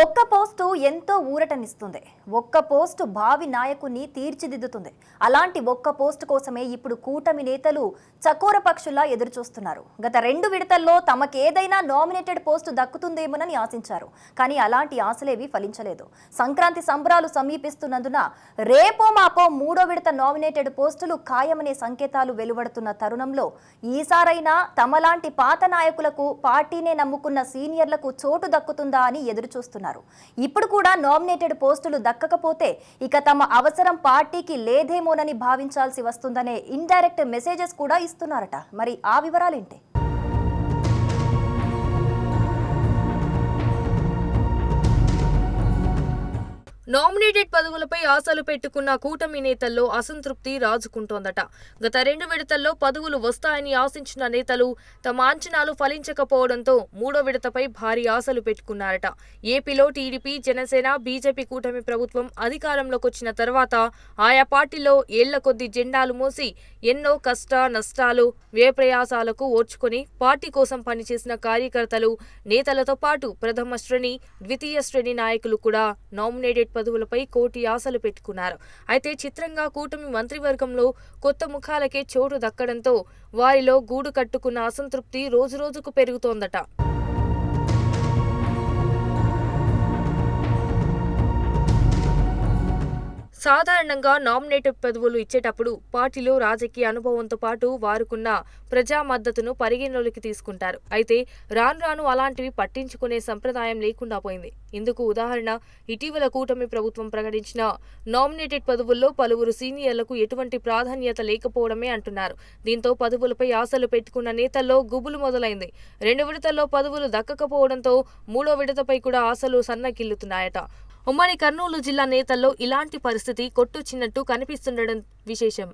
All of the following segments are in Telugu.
ఒక్క పోస్టు ఎంతో ఊరటనిస్తుంది. ఒక్క పోస్టు భావి నాయకుని తీర్చిదిద్దుతుంది. అలాంటి ఒక్క పోస్టు కోసమే ఇప్పుడు కూటమి నేతలు చకోర పక్షుల్లా ఎదురుచూస్తున్నారు. గత రెండు విడతల్లో తమకేదైనా నామినేటెడ్ పోస్టు దక్కుతుందేమోనని ఆశించారు. కానీ అలాంటి ఆశలేవి ఫలించలేదు. సంక్రాంతి సంబరాలు సమీపిస్తున్నందున రేపో మాపో మూడో విడత నామినేటెడ్ పోస్టులు ఖాయమనే సంకేతాలు వెలువడుతున్న తరుణంలో ఈసారైనా తమలాంటి పాత నాయకులకు పార్టీనే నమ్ముకున్న సీనియర్లకు చోటు దక్కుతుందా అని ఎదురు చూస్తున్నారు. ఇప్పుడు కూడా నామినేటెడ్ పోస్టులు దక్కకపోతే ఇక తమ అవసరం పార్టీకి లేదేమోనని భావించాల్సి వస్తుందనే ఇండైరెక్ట్ మెసేజెస్ కూడా ఇస్తున్నారట. మరి ఆ వివరాలేంటి? నామినేటెడ్ పదవులపై ఆశలు పెట్టుకున్న కూటమి నేతల్లో అసంతృప్తి రాజుకుంటోందట. గత రెండు విడతల్లో పదవులు వస్తాయని ఆశించిన నేతలు తమ అంచనాలు ఫలించకపోవడంతో మూడో విడతపై భారీ ఆశలు పెట్టుకున్నారట. ఏపీలో టీడీపీ జనసేన బీజేపీ కూటమి ప్రభుత్వం అధికారంలోకి వచ్చిన తర్వాత ఆయా పార్టీలో ఏళ్ళ కొద్ది జెండాలు మోసి ఎన్నో కష్ట నష్టాలు వ్యయప్రయాసాలకు ఓర్చుకొని పార్టీ కోసం పనిచేసిన కార్యకర్తలు నేతలతో పాటు ప్రథమ శ్రేణి ద్వితీయ శ్రేణి నాయకులు కూడా నామినేటెడ్ పదవులపై కోటి ఆశలు పెట్టుకున్నారు. అయితే చిత్రంగా కూటమి మంత్రివర్గంలో కొత్త ముఖాలకే చోటు దక్కడంతో వారిలో గూడు కట్టుకున్న అసంతృప్తి రోజురోజుకు పెరుగుతోందట. సాధారణంగా నామినేటెడ్ పదవులు ఇచ్చేటప్పుడు పార్టీలో రాజకీయ అనుభవంతో పాటు వారుకున్న ప్రజా మద్దతును పరిగణలోకి తీసుకుంటారు. అయితే రాను రాను అలాంటివి పట్టించుకునే సంప్రదాయం లేకుండా పోయింది. ఇందుకు ఉదాహరణ ఇటీవల కూటమి ప్రభుత్వం ప్రకటించిన నామినేటెడ్ పదవుల్లో పలువురు సీనియర్లకు ఎటువంటి ప్రాధాన్యత లేకపోవడమే అంటున్నారు. దీంతో పదవులపై ఆశలు పెట్టుకున్న నేతల్లో గుబులు మొదలైంది. రెండు విడతల్లో పదవులు దక్కకపోవడంతో మూడో విడతపై కూడా ఆశలు సన్నగిల్లుతున్నాయట. ఉమ్మడి కర్నూలు జిల్లా నేతల్లో ఇలాంటి పరిస్థితి కొట్టుచిన్నట్టు కనిపిస్తుండడం విశేషం.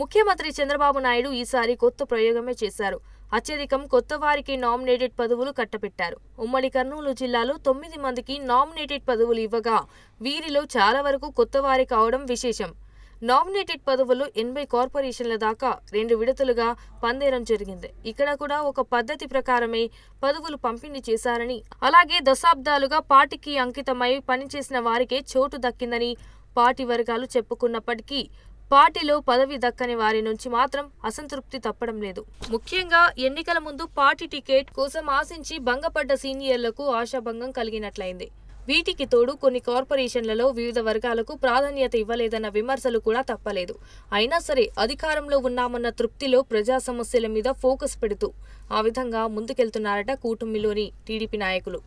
ముఖ్యమంత్రి చంద్రబాబు నాయుడు ఈసారి కొత్త ప్రయోగమే చేశారు. అత్యధికం కొత్త వారికి నామినేటెడ్ పదవులు కట్టబెట్టారు. ఉమ్మడి కర్నూలు జిల్లాలో తొమ్మిది మందికి నామినేటెడ్ పదవులు ఇవ్వగా వీరిలో చాలా వరకు కొత్త వారి కావడం విశేషం. నామినేటెడ్ పదవులు ఎనభై కార్పొరేషన్ల దాకా రెండు విడతలుగా పందేరం జరిగింది. ఇక్కడ కూడా ఒక పద్ధతి ప్రకారమే పదవులు పంపిణీ చేశారని అలాగే దశాబ్దాలుగా పార్టీకి అంకితమై పనిచేసిన వారికే చోటు దక్కిందని పార్టీ వర్గాలు చెప్పుకున్నప్పటికీ పార్టీలో పదవి దక్కని వారి నుంచి మాత్రం అసంతృప్తి తప్పడం లేదు. ముఖ్యంగా ఎన్నికల ముందు పార్టీ టికెట్ కోసం ఆశించి భంగపడ్డ సీనియర్లకు ఆశాభంగం కలిగినట్లయింది. వీటికి తోడు కొన్ని కార్పొరేషన్లలో వివిధ వర్గాలకు ప్రాధాన్యత ఇవ్వలేదన్న విమర్శలు కూడా తప్పలేదు. అయినా సరే అధికారంలో ఉన్నామన్న తృప్తిలో ప్రజా సమస్యల మీద ఫోకస్ పెడుతూ ఆ విధంగా ముందుకెళ్తున్నారట కూటమిలోని టీడీపీ నాయకులు.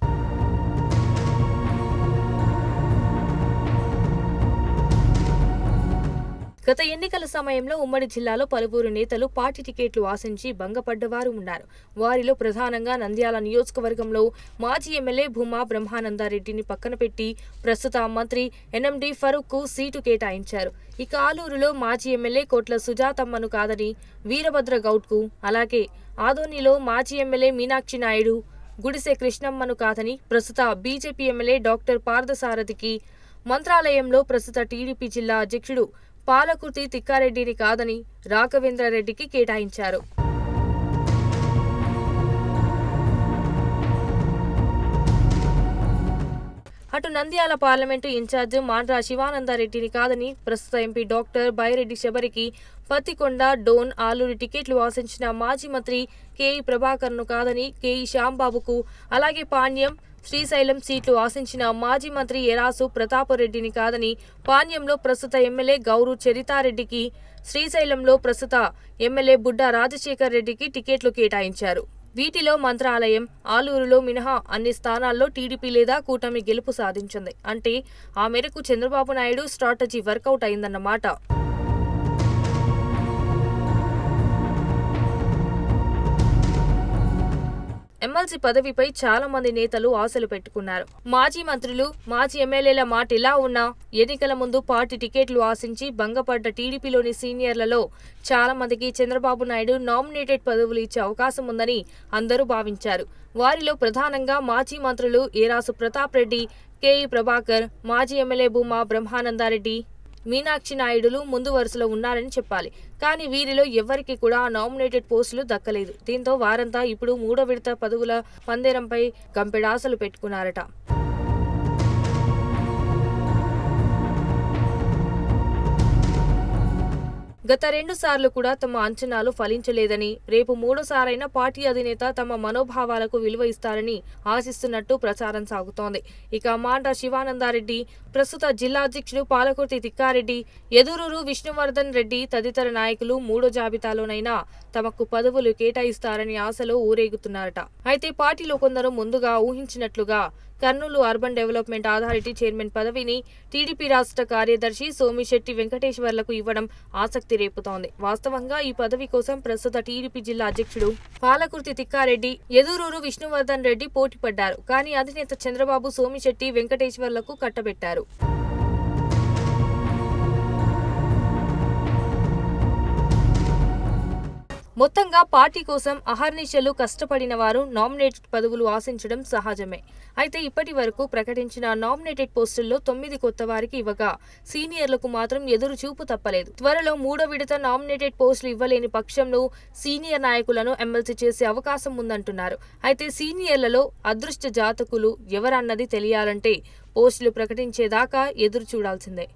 గత ఎన్నికల సమయంలో ఉమ్మడి జిల్లాలో పలువురు నేతలు పార్టీ టికెట్లు ఆశించి భంగపడ్డవారు ఉన్నారు. వారిలో ప్రధానంగా నంద్యాల నియోజకవర్గంలో మాజీ ఎమ్మెల్యే భూమా బ్రహ్మానందారెడ్డిని పక్కన పెట్టి ప్రస్తుత మంత్రి ఎన్ఎండి ఫరూక్కు సీటు కేటాయించారు. ఇక ఆలూరులో మాజీ ఎమ్మెల్యే కోట్ల సుజాతమ్మను కాదని వీరభద్ర గౌడ్కు అలాగే ఆదోనిలో మాజీ ఎమ్మెల్యే మీనాక్షి నాయుడు గుడిసె కృష్ణమ్మను కాదని ప్రస్తుత బీజేపీ ఎమ్మెల్యే డాక్టర్ పార్థసారథికి మంత్రాలయంలో ప్రస్తుత టీడీపీ జిల్లా అధ్యక్షుడు పాలకుర్తి తిక్కారెడ్డిని కాదని రాఘవేంద్రారెడ్డికి కేటాయించారు. అటు Nandyal parliament in charge Mandra శివానందారెడ్డిని కాదని ప్రస్తుత ఎంపీ డాక్టర్ బైరెడ్డి శబరికి పత్తికొండ డోన్ ఆలూరి టికెట్లు ఆశించిన మాజీ మంత్రి కేఈ ప్రభాకర్ను కాదని కేఈ శ్యాంబాబుకు అలాగే పాణ్యం శ్రీశైలం సీట్లు ఆశించిన మాజీ మంత్రి ఎరాసు ప్రతాపరెడ్డిని కాదని పాణ్యంలో ప్రస్తుత ఎమ్మెల్యే గౌరు చరితారెడ్డికి శ్రీశైలంలో ప్రస్తుత ఎమ్మెల్యే బుడ్డ రాజశేఖర్ రెడ్డికి టికెట్లు కేటాయించారు. వీటిలో మంత్రాలయం ఆలూరులో మినహా అన్ని స్థానాల్లో టీడీపీ లేదా కూటమి గెలుపు సాధించింది. అంటే ఆ మేరకు Chandrababu Naidu strategy work out అయిందన్నమాట. ఎమ్మెల్సీ పదవిపై చాలా మంది నేతలు ఆశలు పెట్టుకున్నారు. మాజీ మంత్రులు మాజీ ఎమ్మెల్యేల మాట ఇలా ఉన్నా ఎన్నికల ముందు పార్టీ టికెట్లు ఆశించి భంగపడ్డ టీడీపీలోని సీనియర్లలో చాలా మందికి చంద్రబాబు నాయుడు నామినేటెడ్ పదవులు ఇచ్చే అవకాశం ఉందని అందరూ భావించారు. వారిలో ప్రధానంగా మాజీ మంత్రులు ఏరాసు ప్రతాప్ రెడ్డి కేఈ ప్రభాకర్ మాజీ ఎమ్మెల్యే భూమా బ్రహ్మానందారెడ్డి మీనాక్షి నాయుడులు ముందు వరుసలో ఉన్నారని చెప్పాలి. కానీ వీరిలో ఎవ్వరికి కూడా ఆ నామినేటెడ్ పోస్టులు దక్కలేదు. దీంతో వారంతా ఇప్పుడు మూడో విడత పదవుల పందేరంపై గంపెడాసలు పెట్టుకున్నారట. గత రెండు సార్లు కూడా తమ అంచనాలు ఫలించలేదని రేపు మూడోసారైనా పార్టీ అధినేత తమ మనోభావాలకు విలువ ఇస్తారని ఆశిస్తున్నట్టు ప్రచారం సాగుతోంది. ఇక మాండ శివానందారెడ్డి ప్రస్తుత జిల్లా అధ్యక్షుడు పాలకుర్తి తిక్కారెడ్డి ఎదురూరు విష్ణువర్ధన్ రెడ్డి తదితర నాయకులు మూడో జాబితాలోనైనా తమకు పదవులు కేటాయిస్తారని ఆశలో ఊరేగుతున్నారట. అయితే పార్టీలో కొందరు ముందుగా ఊహించినట్లుగా Kurnool urban development authority chairman పదవిని టీడీపీ రాష్ట్ర కార్యదర్శి సోమిశెట్టి వెంకటేశ్వర్లకు ఇవ్వడం ఆసక్తి రేపుతోంది. వాస్తవంగా ఈ పదవి కోసం ప్రస్తుత టీడీపీ జిల్లా అధ్యక్షుడు పాలకుర్తి తిక్కారెడ్డి ఎదురూరు విష్ణువర్ధన్ రెడ్డి పోటీ పడ్డారు కానీ అధినేత చంద్రబాబు సోమిశెట్టి వెంకటేశ్వర్లకు కట్టబెట్టారు. మొత్తంగా పార్టీ కోసం అహర్నిశలు కష్టపడిన వారు నామినేటెడ్ పదవులు ఆశించడం సహజమే. అయితే ఇప్పటి వరకు ప్రకటించిన నామినేటెడ్ పోస్టుల్లో తొమ్మిది కొత్త వారికి ఇవ్వగా సీనియర్లకు మాత్రం ఎదురు చూపు తప్పలేదు. త్వరలో మూడో విడత నామినేటెడ్ పోస్టులు ఇవ్వలేని పక్షంలో సీనియర్ నాయకులను ఎమ్మెల్సీ చేసే అవకాశం ఉందంటున్నారు. అయితే సీనియర్లలో అదృష్ట జాతకులు ఎవరన్నది తెలియాలంటే పోస్టులు ప్రకటించేదాకా ఎదురు చూడాల్సిందే